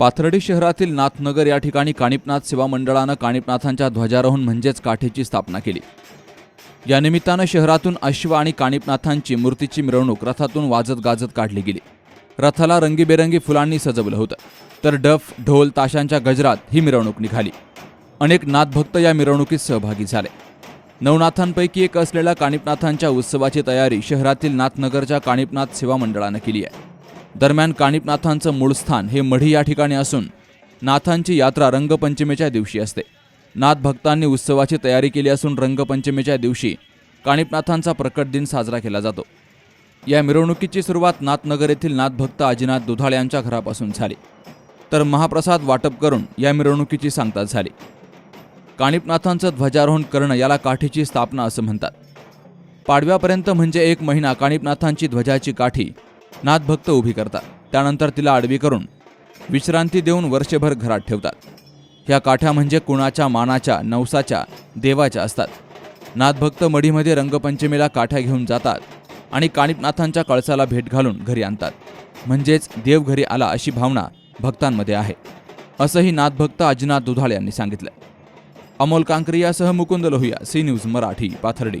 पाथर्डी शहरातील नाथनगर या ठिकाणी काणिपनाथ सेवा मंडळानं काणिपनाथांच्या ध्वजारोहण म्हणजेच काठीची स्थापना केली. या निमित्तानं शहरातून अश्व आणि काणिपनाथांची मूर्तीची मिरवणूक रथातून वाजत गाजत काढली गेली. रथाला रंगीबेरंगी फुलांनी सजवलं होतं. तर डफ ढोल ताशांच्या गजरात ही मिरवणूक निघाली. अनेक नाथभक्त या मिरवणुकीत सहभागी झाले. नवनाथांपैकी एक असलेल्या काणिपनाथांच्या उत्सवाची तयारी शहरातील नाथनगरच्या काणिपनाथ सेवा मंडळानं केली आहे. दरम्यान काणिपनाथांचं मूळ स्थान हे मढी या ठिकाणी असून नाथांची यात्रा रंगपंचमीच्या दिवशी असते. नाथ भक्तांनी उत्सवाची तयारी केली असून रंगपंचमीच्या दिवशी काणिपनाथांचा प्रकट दिन साजरा केला जातो. या मिरवणुकीची सुरुवात नाथनगर येथील नाथभक्त आजीनाथ दुधाळ यांच्या घरापासून झाली. तर महाप्रसाद वाटप करून या मिरवणुकीची सांगता झाली. काणिपनाथांचं ध्वजारोहण करणं याला काठीची स्थापना असं म्हणतात. पाडव्यापर्यंत म्हणजे एक महिना काणिपनाथांची ध्वजाची काठी नाथभक्त उभी करतात. त्यानंतर तिला आडवी करून विश्रांती देऊन वर्षभर घरात ठेवतात. ह्या काठ्या म्हणजे कुणाच्या मानाच्या नवसाच्या देवाच्या असतात. नाथभक्त मढीमध्ये रंगपंचमीला काठ्या घेऊन जातात आणि काणिपनाथांच्या कळसाला भेट घालून घरी आणतात. म्हणजेच देव घरी आला अशी भावना भक्तांमध्ये आहे. असंही नाथभक्त अजिनाथ दुधाळे यांनी सांगितलं Amol कांकरियासह Mukund Lohia C news Marathi Pathardi.